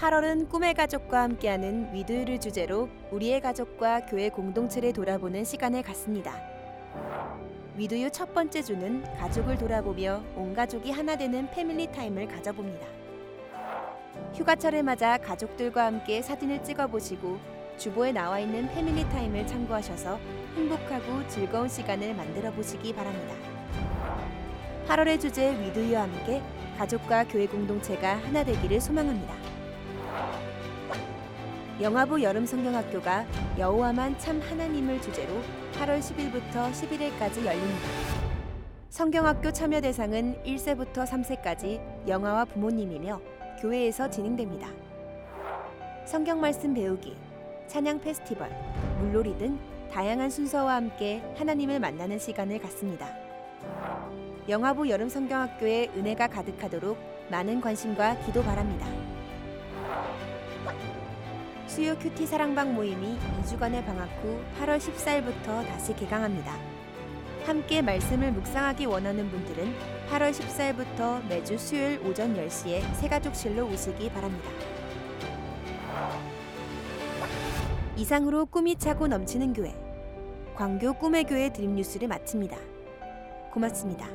8월은 꿈의 가족과 함께하는 위드를 주제로 우리의 가족과 교회 공동체를 돌아보는 시간을 갖습니다. 위드유 첫 번째 주는 가족을 돌아보며 온 가족이 하나 되는 패밀리 타임을 가져봅니다. 휴가철을 맞아 가족들과 함께 사진을 찍어보시고 주보에 나와 있는 패밀리 타임을 참고하셔서 행복하고 즐거운 시간을 만들어 보시기 바랍니다. 8월의 주제 위드유와 함께 가족과 교회 공동체가 하나 되기를 소망합니다. 영화부 여름 성경학교가 여호와만 참 하나님을 주제로 8월 10일부터 11일까지 열립니다. 성경학교 참여 대상은 1세부터 3세까지 영아와 부모님이며 교회에서 진행됩니다. 성경 말씀 배우기, 찬양 페스티벌, 물놀이 등 다양한 순서와 함께 하나님을 만나는 시간을 갖습니다. 영화부 여름 성경학교에 은혜가 가득하도록 많은 관심과 기도 바랍니다. 수요 큐티 사랑방 모임이 2주간의 방학 후 8월 14일부터 다시 개강합니다. 함께 말씀을 묵상하기 원하는 분들은 8월 14일부터 매주 수요일 오전 10시에 새가족실로 오시기 바랍니다. 이상으로 꿈이 차고 넘치는 교회 광교 꿈의 교회 드림 뉴스를 마칩니다. 고맙습니다.